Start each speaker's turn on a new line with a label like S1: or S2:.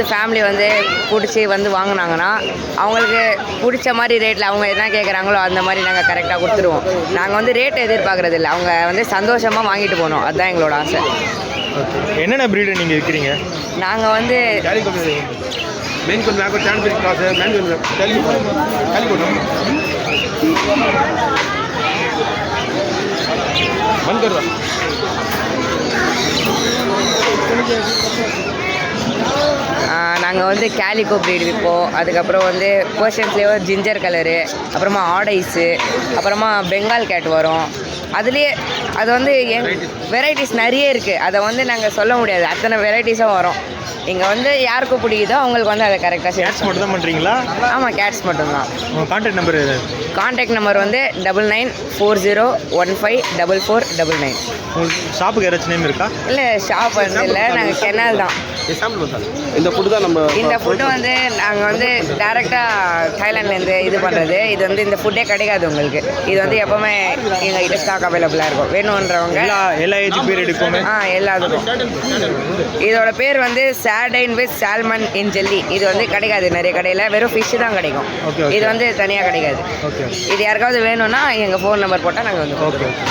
S1: யாராவது ஃபேமிலி வந்து பிடிச்சி வந்து வாங்கினாங்கன்னா அவங்களுக்கு பிடிச்ச மாதிரி ரேட்டில் அவங்க என்ன கேட்குறாங்களோ அந்த மாதிரி நாங்கள் கரெக்டாக கொடுத்துருவோம் நாங்கள் வந்து ரேட் எதிர்பார்க்குறது இல்லை அவங்க வந்து சந்தோஷமாக வாங்கிட்டு போகணும் அதுதான் எங்களோட ஆசை
S2: என்னென்ன ப்ரீடு நீங்கள் விற்கிறீங்க
S1: நாங்கள் வந்து
S3: मेन को आपको चांद फिर क्लास है मैन टेली टेली को बंद कर
S1: நாங்கள் வந்து கேலிகோ ப்ரீடு விற்போம் அதுக்கப்புறம் வந்து பர்ஷன்ஸ்லேயே ஜிஞ்சர் கலரு அப்புறமா ஆடைஸு அப்புறமா பெங்கால் கேட் வரும். அதுலேயே அது வந்து வெரைட்டிஸ் நிறைய இருக்குது அதை வந்து நாங்கள் சொல்ல முடியாது. அத்தனை வெரைட்டிஸும் வரும். இங்கே வந்து யாருக்கு பிடிக்குதோ அவங்களுக்கு வந்து அதை கரெக்டாக
S2: கேட்ஸ் மட்டும் தான் பண்ணுறீங்களா
S1: ஆமாம் கேட்ஸ் மட்டும்தான்.
S2: உங்கள் கான்டாக்ட் நம்பர்
S1: காண்டாக்ட் நம்பர் வந்து double nine four zero one five double four double nine.
S2: உங்களுக்கு ஷாப்புக்கு ஏதாச்சும் நேம் இருக்கா?
S1: இல்லை ஷாப் வந்து இல்லை. நாங்கள் கெனால் தான்.
S3: இந்த ஃபுட்டு தான் நம்ம
S1: இந்த ஃபுட்டு வந்து நாங்கள் வந்து டேரெக்டாக தாய்லாண்ட்லேருந்து இது பண்ணுறது இது வந்து இந்த ஃபுட்டே கிடைக்காது உங்களுக்கு. இது வந்து எப்போவுமே எங்கள் கிட்ட ஸ்டாக் அவைலபிளாக இருக்கும். வேணுன்றவங்க
S2: எல்லா ஏஜ் பீரியடுக்கும்
S1: ஆ எல்லாத்துக்கும். இதோட பேர் வந்து satin with salmon in jelly இது வந்து கிடைக்காது நிறைய கடையில். வெறும் ஃபிஷ்ஷு தான் கிடைக்கும். இது வந்து தனியாக கிடைக்காது. இது யாருக்காவது வேணும்னா எங்கள் ஃபோன் நம்பர் போட்டால் நாங்கள் வந்து
S2: ஓகே ஓகே.